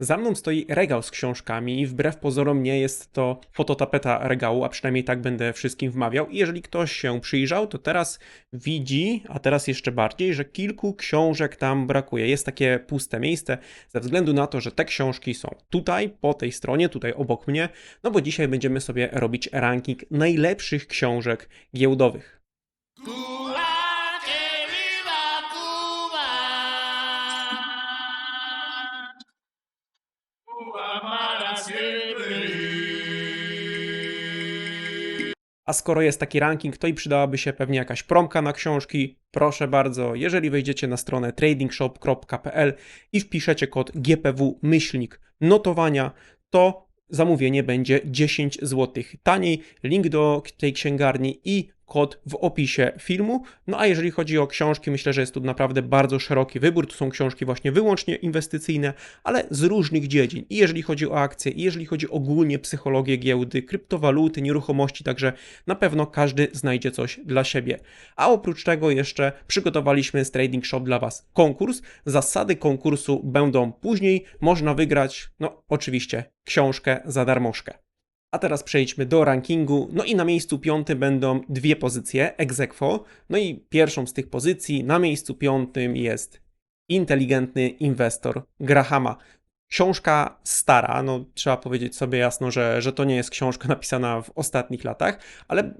Za mną stoi regał z książkami i wbrew pozorom nie jest to fototapeta regału, a przynajmniej tak będę wszystkim wmawiał. I jeżeli ktoś się przyjrzał, to teraz widzi, a teraz jeszcze bardziej, że kilku książek tam brakuje. Jest takie puste miejsce ze względu na to, że te książki są tutaj, po tej stronie, tutaj obok mnie, no bo dzisiaj będziemy sobie robić ranking najlepszych książek giełdowych. A skoro jest taki ranking, to i przydałaby się pewnie jakaś promka na książki. Proszę bardzo, jeżeli wejdziecie na stronę tradingshop.pl i wpiszecie kod GPW myślnik notowania, to zamówienie będzie 10 zł taniej. Link do tej księgarni i kod w opisie filmu. No a jeżeli chodzi o książki, myślę, że jest tu naprawdę bardzo szeroki wybór. To są książki właśnie wyłącznie inwestycyjne, ale z różnych dziedzin. I jeżeli chodzi o akcje, i jeżeli chodzi ogólnie psychologię giełdy, kryptowaluty, nieruchomości, także na pewno każdy znajdzie coś dla siebie. A oprócz tego jeszcze przygotowaliśmy z Trading Shop dla Was konkurs. Zasady konkursu będą później. Można wygrać, no oczywiście, książkę za darmożkę. A teraz przejdźmy do rankingu. No i na miejscu piątym będą dwie pozycje ex. No i pierwszą z tych pozycji na miejscu piątym jest Inteligentny Inwestor Grahama. Książka stara, no trzeba powiedzieć sobie jasno, że, że to nie jest książka napisana w ostatnich latach, ale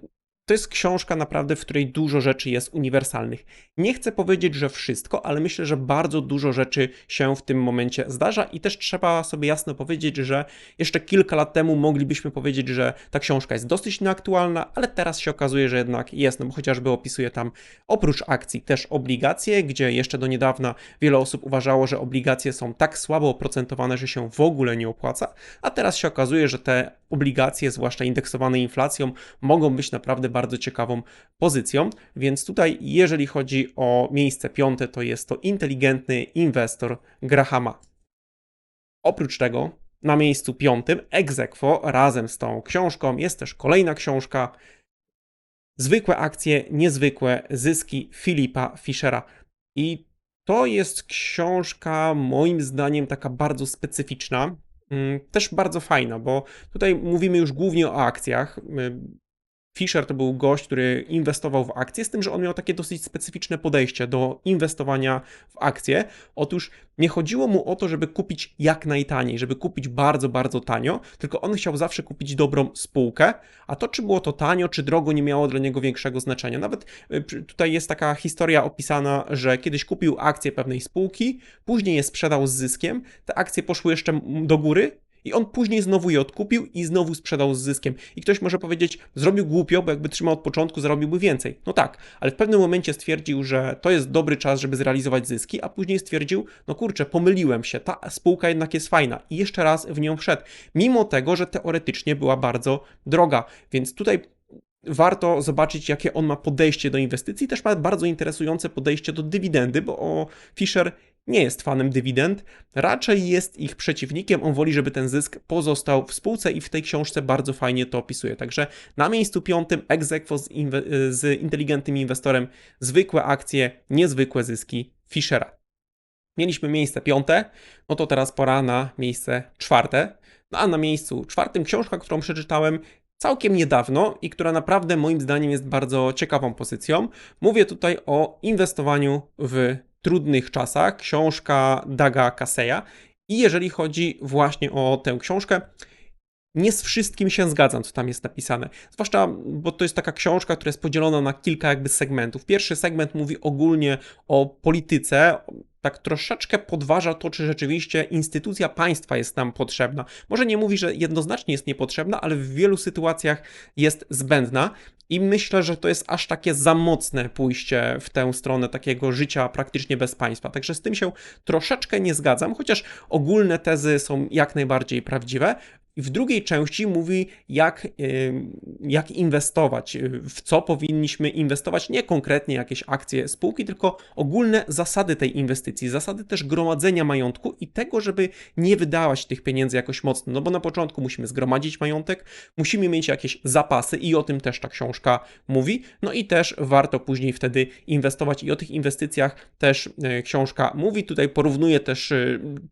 to jest książka naprawdę, w której dużo rzeczy jest uniwersalnych. Nie chcę powiedzieć, że wszystko, ale myślę, że bardzo dużo rzeczy się w tym momencie zdarza i też trzeba sobie jasno powiedzieć, że jeszcze kilka lat temu moglibyśmy powiedzieć, że ta książka jest dosyć nieaktualna, ale teraz się okazuje, że jednak jest, no bo chociażby opisuje tam oprócz akcji też obligacje, gdzie jeszcze do niedawna wiele osób uważało, że obligacje są tak słabo oprocentowane, że się w ogóle nie opłaca, a teraz się okazuje, że te obligacje, zwłaszcza indeksowane inflacją, mogą być naprawdę bardzo ciekawą pozycją. Więc tutaj, jeżeli chodzi o miejsce piąte, to jest to inteligentny inwestor Grahama. Oprócz tego, na miejscu piątym, aequo, razem z tą książką, jest też kolejna książka. Zwykłe akcje, niezwykłe zyski Filipa Fischera. I to jest książka, moim zdaniem, taka bardzo specyficzna. Mm, Też bardzo fajna, bo tutaj mówimy już głównie o akcjach. Fisher to był gość, który inwestował w akcje, z tym, że on miał takie dosyć specyficzne podejście do inwestowania w akcje. Otóż nie chodziło mu o to, żeby kupić jak najtaniej, żeby kupić bardzo, bardzo tanio, tylko on chciał zawsze kupić dobrą spółkę, a to, czy było to tanio, czy drogo, nie miało dla niego większego znaczenia. Nawet y, tutaj jest taka historia opisana, że kiedyś kupił akcje pewnej spółki, później je sprzedał z zyskiem, te akcje poszły jeszcze do góry, i on później znowu je odkupił i znowu sprzedał z zyskiem. I ktoś może powiedzieć, zrobił głupio, bo jakby trzymał od początku, zarobiłby więcej. No tak, ale w pewnym momencie stwierdził, że to jest dobry czas, żeby zrealizować zyski, a później stwierdził, no kurczę, pomyliłem się, ta spółka jednak jest fajna i jeszcze raz w nią wszedł. Mimo tego, że teoretycznie była bardzo droga. Więc tutaj warto zobaczyć, jakie on ma podejście do inwestycji. Też ma bardzo interesujące podejście do dywidendy, bo o, Fisher nie jest fanem dywidend, raczej jest ich przeciwnikiem. On woli, żeby ten zysk pozostał w spółce i w tej książce bardzo fajnie to opisuje. Także na miejscu piątym aequo z, z inteligentnym inwestorem zwykłe akcje, niezwykłe zyski Fischera. Mieliśmy miejsce piąte, no to teraz pora na miejsce czwarte. No a na miejscu czwartym książka, którą przeczytałem całkiem niedawno i która naprawdę moim zdaniem jest bardzo ciekawą pozycją. Mówię tutaj o inwestowaniu w trudnych czasach. Książka Daga Kaseya. I jeżeli chodzi właśnie o tę książkę, nie z wszystkim się zgadzam, co tam jest napisane. Zwłaszcza, bo to jest taka książka, która jest podzielona na kilka jakby segmentów. Pierwszy segment mówi ogólnie o polityce, tak troszeczkę podważa to, czy rzeczywiście instytucja państwa jest nam potrzebna. Może nie mówi, że jednoznacznie jest niepotrzebna, ale w wielu sytuacjach jest zbędna. I myślę, że to jest aż takie za mocne pójście w tę stronę takiego życia praktycznie bez państwa. Także z tym się troszeczkę nie zgadzam, chociaż ogólne tezy są jak najbardziej prawdziwe. I w drugiej części mówi, jak, ym, jak inwestować, y, w co powinniśmy inwestować, nie konkretnie jakieś akcje spółki, tylko ogólne zasady tej inwestycji, zasady też gromadzenia majątku i tego, żeby nie wydawać tych pieniędzy jakoś mocno. No bo na początku musimy zgromadzić majątek, musimy mieć jakieś zapasy i o tym też ta książka mówi. No i też warto później wtedy inwestować i o tych inwestycjach też e, książka mówi. Tutaj porównuje też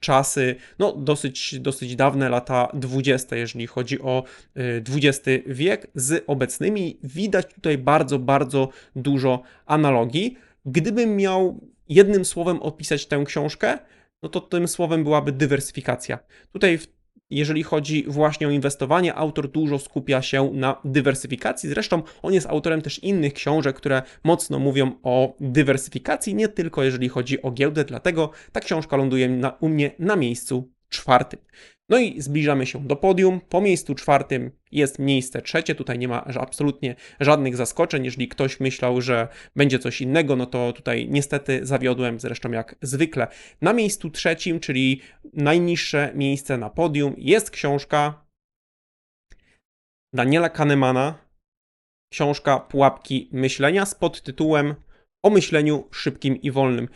czasy, no dosyć, dosyć dawne, lata 20, jeżeli chodzi o XX wiek z obecnymi. Widać tutaj bardzo, bardzo dużo analogii. Gdybym miał jednym słowem opisać tę książkę, no to tym słowem byłaby dywersyfikacja. Tutaj w jeżeli chodzi właśnie o inwestowanie, autor dużo skupia się na dywersyfikacji. Zresztą on jest autorem też innych książek, które mocno mówią o dywersyfikacji, nie tylko jeżeli chodzi o giełdę, dlatego ta książka ląduje na, u mnie na miejscu czwartym. No i zbliżamy się do podium. Po miejscu czwartym jest miejsce trzecie. Tutaj nie ma absolutnie żadnych zaskoczeń. Jeżeli ktoś myślał, że będzie coś innego, no to tutaj niestety zawiodłem, zresztą jak zwykle. Na miejscu trzecim, czyli najniższe miejsce na podium, jest książka Daniela Kahnemana. Książka Pułapki myślenia z podtytułem O myśleniu szybkim i wolnym.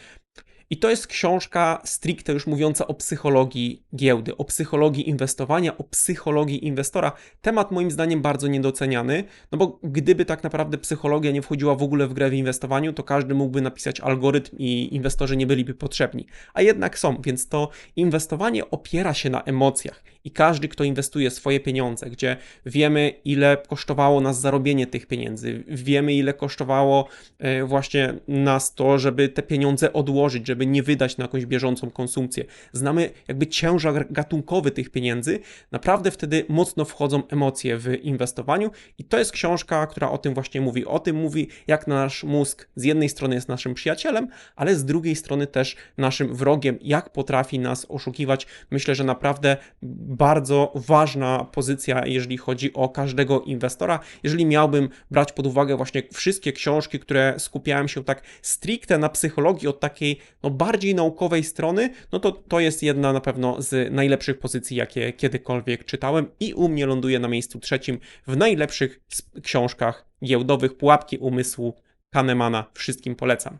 I to jest książka stricte już mówiąca o psychologii giełdy, o psychologii inwestowania, o psychologii inwestora. Temat moim zdaniem bardzo niedoceniany, no bo gdyby tak naprawdę psychologia nie wchodziła w ogóle w grę w inwestowaniu, to każdy mógłby napisać algorytm i inwestorzy nie byliby potrzebni. A jednak są, więc to inwestowanie opiera się na emocjach i każdy, kto inwestuje swoje pieniądze, gdzie wiemy, ile kosztowało nas zarobienie tych pieniędzy, wiemy, ile kosztowało e, właśnie nas to, żeby te pieniądze odłożyć, żeby nie wydać na jakąś bieżącą konsumpcję. Znamy jakby ciężar gatunkowy tych pieniędzy, naprawdę wtedy mocno wchodzą emocje w inwestowaniu i to jest książka, która o tym właśnie mówi. O tym mówi, jak nasz mózg z jednej strony jest naszym przyjacielem, ale z drugiej strony też naszym wrogiem, jak potrafi nas oszukiwać. Myślę, że naprawdę bardzo ważna pozycja, jeżeli chodzi o każdego inwestora. Jeżeli miałbym brać pod uwagę właśnie wszystkie książki, które skupiają się tak stricte na psychologii od takiej no, bardziej naukowej strony, no to to jest jedna na pewno z najlepszych pozycji, jakie kiedykolwiek czytałem i u mnie ląduje na miejscu trzecim w najlepszych książkach giełdowych Pułapki umysłu Kahnemana. Wszystkim polecam.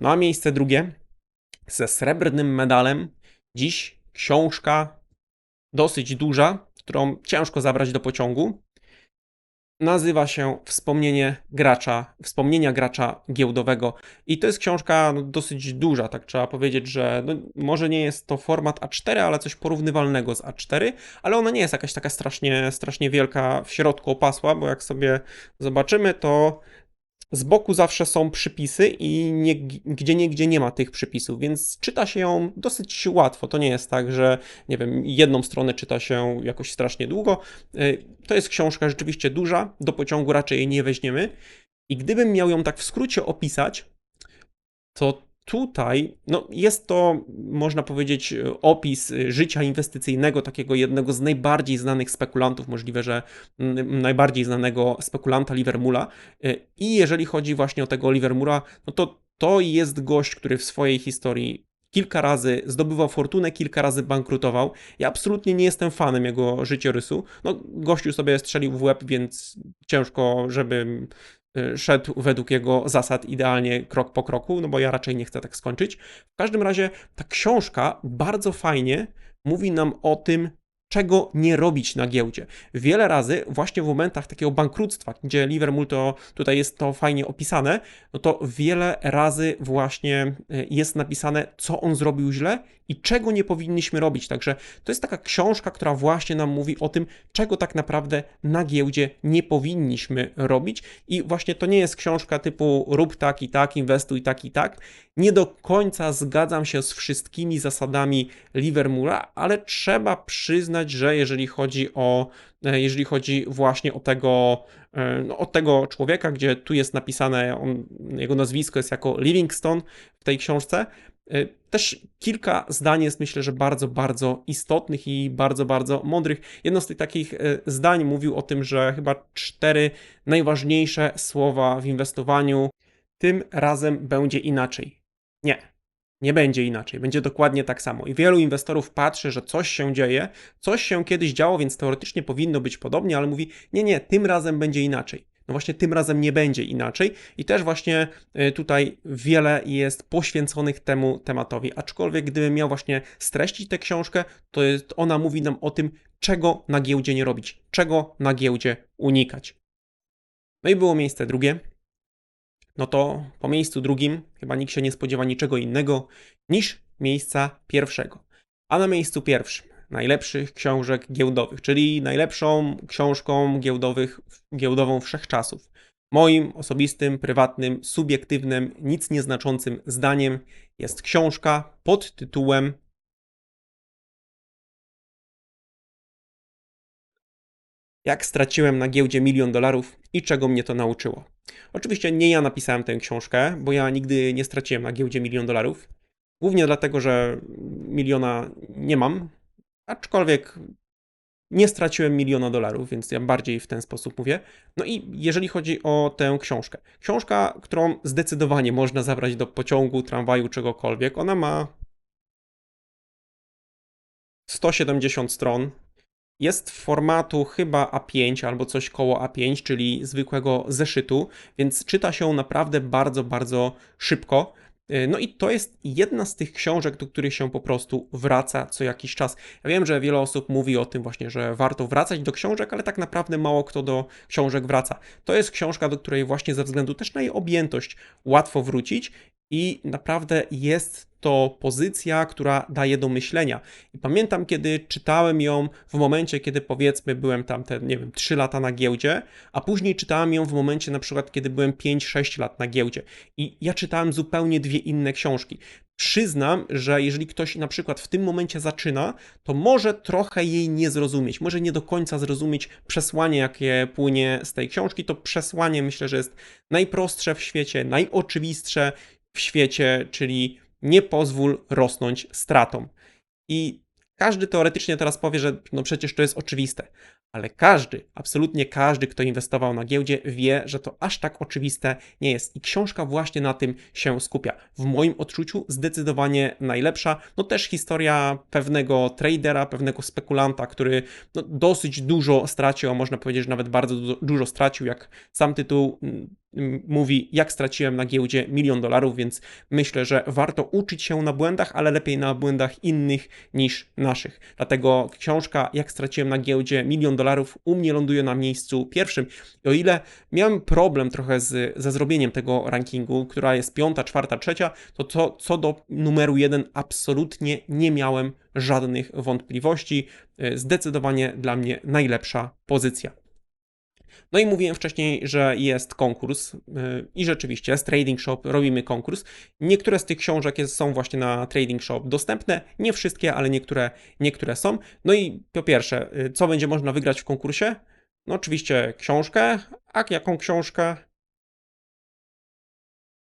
No a miejsce drugie ze srebrnym medalem. Dziś książka dosyć duża, którą ciężko zabrać do pociągu. Nazywa się Wspomnienie gracza, Wspomnienia gracza giełdowego. I to jest książka no, dosyć duża, tak trzeba powiedzieć, że no, może nie jest to format A4, ale coś porównywalnego z A4, ale ona nie jest jakaś taka strasznie, strasznie wielka w środku opasła, bo jak sobie zobaczymy, to z boku zawsze są przypisy i nie, gdzie niegdzie nie ma tych przypisów, więc czyta się ją dosyć łatwo. To nie jest tak, że nie wiem, jedną stronę czyta się jakoś strasznie długo. Y, To jest książka rzeczywiście duża, do pociągu raczej jej nie weźmiemy. I gdybym miał ją tak w skrócie opisać, to tutaj no, jest to, można powiedzieć, opis życia inwestycyjnego takiego jednego z najbardziej znanych spekulantów, możliwe, że mm, najbardziej znanego spekulanta Livermoola. I jeżeli chodzi właśnie o tego Livermoola, no to to jest gość, który w swojej historii kilka razy zdobywał fortunę, kilka razy bankrutował. Ja absolutnie nie jestem fanem jego życiorysu. No, gościu sobie strzelił w łeb, więc ciężko, żebym y, szedł według jego zasad idealnie krok po kroku, no bo ja raczej nie chcę tak skończyć. W każdym razie ta książka bardzo fajnie mówi nam o tym, czego nie robić na giełdzie. Wiele razy, właśnie w momentach takiego bankructwa, gdzie Liverpool to tutaj jest to fajnie opisane, no to wiele razy właśnie y, jest napisane, co on zrobił źle i czego nie powinniśmy robić. Także to jest taka książka, która właśnie nam mówi o tym, czego tak naprawdę na giełdzie nie powinniśmy robić. I właśnie to nie jest książka typu rób tak i tak, inwestuj tak i tak. Nie do końca zgadzam się z wszystkimi zasadami Livermoola, ale trzeba przyznać, że jeżeli chodzi o e, jeżeli chodzi właśnie o tego, e, no, o tego człowieka, gdzie tu jest napisane, on, jego nazwisko jest jako Livingstone w tej książce, e, też kilka zdań jest myślę, że bardzo, bardzo istotnych i bardzo, bardzo mądrych. Jedno z tych takich zdań mówił o tym, że chyba cztery najważniejsze słowa w inwestowaniu tym razem będzie inaczej. Nie. Nie będzie inaczej, będzie dokładnie tak samo. I wielu inwestorów patrzy, że coś się dzieje, coś się kiedyś działo, więc teoretycznie powinno być podobnie, ale mówi: Nie, nie, tym razem będzie inaczej. No właśnie, tym razem nie będzie inaczej, i też właśnie y, tutaj wiele jest poświęconych temu tematowi. Aczkolwiek, gdybym miał właśnie streścić tę książkę, to jest, ona mówi nam o tym, czego na giełdzie nie robić, czego na giełdzie unikać. No i było miejsce drugie. No to po miejscu drugim chyba nikt się nie spodziewa niczego innego niż miejsca pierwszego. A na miejscu pierwszym najlepszych książek giełdowych, czyli najlepszą książką giełdowych, giełdową wszechczasów. Moim osobistym, prywatnym, subiektywnym, nic nieznaczącym zdaniem jest książka pod tytułem Jak straciłem na giełdzie milion dolarów i czego mnie to nauczyło. Oczywiście nie ja napisałem tę książkę, bo ja nigdy nie straciłem na giełdzie milion dolarów. Głównie dlatego, że miliona nie mam, aczkolwiek nie straciłem miliona dolarów, więc ja bardziej w ten sposób mówię. No i jeżeli chodzi o tę książkę. Książka, którą zdecydowanie można zabrać do pociągu, tramwaju, czegokolwiek, ona ma 170 stron. Jest formatu chyba A5 albo coś koło A5, czyli zwykłego zeszytu, więc czyta się naprawdę bardzo, bardzo szybko. No i to jest jedna z tych książek, do których się po prostu wraca co jakiś czas. Ja wiem, że wiele osób mówi o tym właśnie, że warto wracać do książek, ale tak naprawdę mało kto do książek wraca. To jest książka, do której właśnie ze względu też na jej objętość łatwo wrócić i naprawdę jest to pozycja, która daje do myślenia. I pamiętam, kiedy czytałem ją w momencie, kiedy powiedzmy byłem tam te, nie wiem, 3 lata na giełdzie, a później czytałem ją w momencie na przykład, kiedy byłem 5-6 lat na giełdzie. I ja czytałem zupełnie dwie inne książki. Przyznam, że jeżeli ktoś na przykład w tym momencie zaczyna, to może trochę jej nie zrozumieć, może nie do końca zrozumieć przesłanie, jakie płynie z tej książki. To przesłanie myślę, że jest najprostsze w świecie, najoczywistsze w świecie, czyli nie pozwól rosnąć stratom. I każdy teoretycznie teraz powie, że no przecież to jest oczywiste, ale każdy, absolutnie każdy, kto inwestował na giełdzie, wie, że to aż tak oczywiste nie jest. I książka właśnie na tym się skupia. W moim odczuciu zdecydowanie najlepsza. No też historia pewnego tradera, pewnego spekulanta, który no, dosyć dużo stracił, a można powiedzieć, że nawet bardzo du dużo stracił, jak sam tytuł mówi, jak straciłem na giełdzie milion dolarów, więc myślę, że warto uczyć się na błędach, ale lepiej na błędach innych niż naszych. Dlatego książka, jak straciłem na giełdzie milion dolarów, u mnie ląduje na miejscu pierwszym. I o ile miałem problem trochę z, ze zrobieniem tego rankingu, która jest piąta, czwarta, trzecia, to co, co do numeru jeden absolutnie nie miałem żadnych wątpliwości. Zdecydowanie dla mnie najlepsza pozycja. No i mówiłem wcześniej, że jest konkurs yy, i rzeczywiście z Trading Shop robimy konkurs. Niektóre z tych książek jest, są właśnie na Trading Shop dostępne, nie wszystkie, ale niektóre, niektóre są. No i po pierwsze, yy, co będzie można wygrać w konkursie? No oczywiście książkę, a jaką książkę?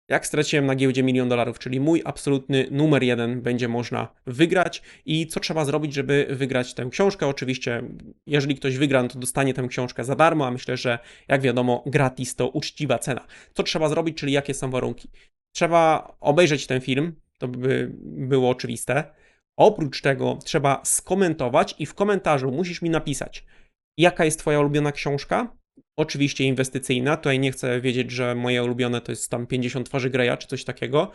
Jak straciłem na giełdzie milion dolarów, czyli mój absolutny numer jeden będzie można wygrać. I co trzeba zrobić, żeby wygrać tę książkę? Oczywiście, jeżeli ktoś wygra, no to dostanie tę książkę za darmo, a myślę, że jak wiadomo, gratis to uczciwa cena. Co trzeba zrobić, czyli jakie są warunki? Trzeba obejrzeć ten film, to by było oczywiste. Oprócz tego trzeba skomentować i w komentarzu musisz mi napisać, jaka jest Twoja ulubiona książka, Oczywiście inwestycyjna. Tutaj nie chcę wiedzieć, że moje ulubione to jest tam 50 twarzy Greya czy coś takiego.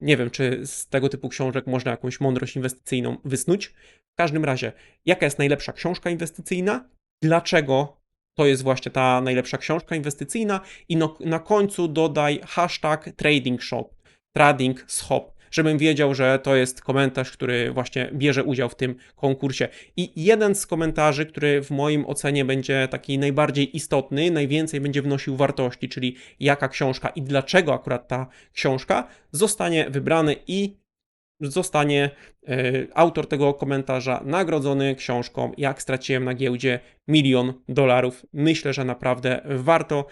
Nie wiem, czy z tego typu książek można jakąś mądrość inwestycyjną wysnuć. W każdym razie, jaka jest najlepsza książka inwestycyjna? Dlaczego to jest właśnie ta najlepsza książka inwestycyjna? I no, na końcu dodaj hashtag trading shop, trading shop żebym wiedział, że to jest komentarz, który właśnie bierze udział w tym konkursie. I jeden z komentarzy, który w moim ocenie będzie taki najbardziej istotny, najwięcej będzie wnosił wartości, czyli jaka książka i dlaczego akurat ta książka, zostanie wybrany i zostanie y, autor tego komentarza nagrodzony książką Jak straciłem na giełdzie milion dolarów. Myślę, że naprawdę warto.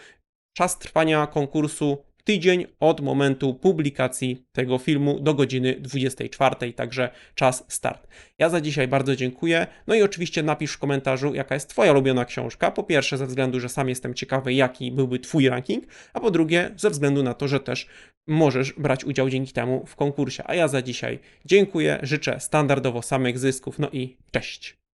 Czas trwania konkursu tydzień od momentu publikacji tego filmu do godziny 24, także czas start. Ja za dzisiaj bardzo dziękuję. No i oczywiście napisz w komentarzu, jaka jest Twoja ulubiona książka. Po pierwsze, ze względu, że sam jestem ciekawy, jaki byłby Twój ranking, a po drugie, ze względu na to, że też możesz brać udział dzięki temu w konkursie. A ja za dzisiaj dziękuję, życzę standardowo samych zysków, no i cześć.